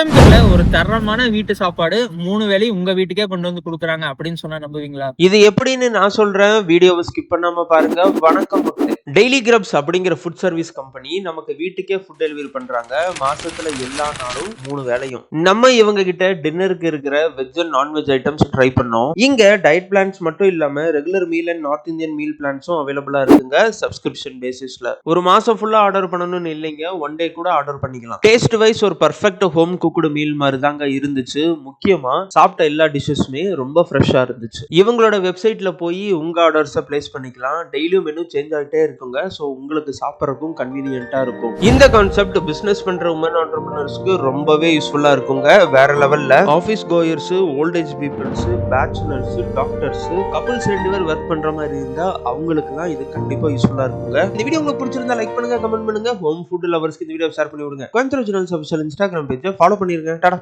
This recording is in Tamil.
கோயம்புத்தூர்ல ஒரு தரமான வீட்டு சாப்பாடு மூணு வேளையும் உங்க வீட்டுக்கே கொண்டு வந்து கொடுக்குறாங்க அப்படின்னு சொன்னா நம்புவீங்களா? இது எப்படின்னு நான் சொல்றேன். வீடியோவை ஸ்கிப் பண்ணாம பாருங்க. வணக்கம் டெய்லி கிரப்ஸ் அப்படிங்கிற ஃபுட் சர்வீஸ் கம்பெனி நமக்கு வீட்டுக்கே ஃபுட் டெலிவரி பண்றாங்க. மாசத்துல எல்லா நாளும் மூணு வேளையும். நம்ம இவங்க கிட்ட டின்னருக்கு இருக்கிற veg and nonveg items try பண்ணோம். இங்க டயட் பிளான்ஸ் மட்டும் இல்லாம regular meal and North Indian meal பிளான்ஸும் அவைலபிளா இருக்குங்க. சப்ஸ்கிரிப்ஷன் பேசிஸ்ல ஒரு மாசம் ஃபுல்லா ஆர்டர் பண்ணணும்னு இல்லைங்க. ஒன் டே கூட ஆர்டர் பண்ணிக்கலாம். டேஸ்ட் வைஸ் ஒரு பர்ஃபெக்ட் ஹோம் குக்குடு மீல் மாதிரி தாங்க இருந்துச்சு. முக்கியமா சாப்பிட்ட எல்லா டிஷ்ஷஸுமே ரொம்ப ஃப்ரெஷ்ஷா இருந்துச்சு. இவங்களோட வெப்சைட்ல போய் உங்க ஆர்டர்ஸை பிளேஸ் பண்ணிக்கலாம். டெய்லியும் மெனு சேஞ்ச் ஆகிட்டே இருக்குங்க. ஸோ உங்களுக்கு சாப்பிட்றதுக்கும் கன்வீனியன்ட்டா இருக்கும். இந்த கான்செப்ட் பிசினஸ் பண்ற உமன் ஆண்டர்பிரினர்ஸ்க்கு ரொம்பவே யூஸ்ஃபுல்லா இருக்குங்க. வேற லெவல்ல office goers old age peoples bachelors doctors couples ரெண்டு பேர் ஒர்க் பண்ற மாதிரி இருந்தா அவங்களுக்குலாம் இது கண்டிப்பா யூஸ்ஃபுல்லா இருக்குங்க. இந்த வீடியோ உங்களுக்கு பிடிச்சிருந்தா லைக் பண்ணுங்க கமெண்ட் பண்ணுங்க. ஹோம் ஃபுட் லவர்ஸ்க்கு இந்த வீடியோ ஷேர் பண்ணி விடுங்க கோயம்புத்தூர் ஜெனரல் அஃபிஷியல் இன்ஸ்டாகிராம் பேஜை ஃபாலோ பண்ணிருங்க. டாடா.